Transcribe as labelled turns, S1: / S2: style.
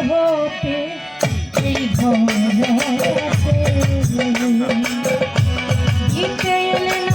S1: হতে এই ঘরে গীতে এলেন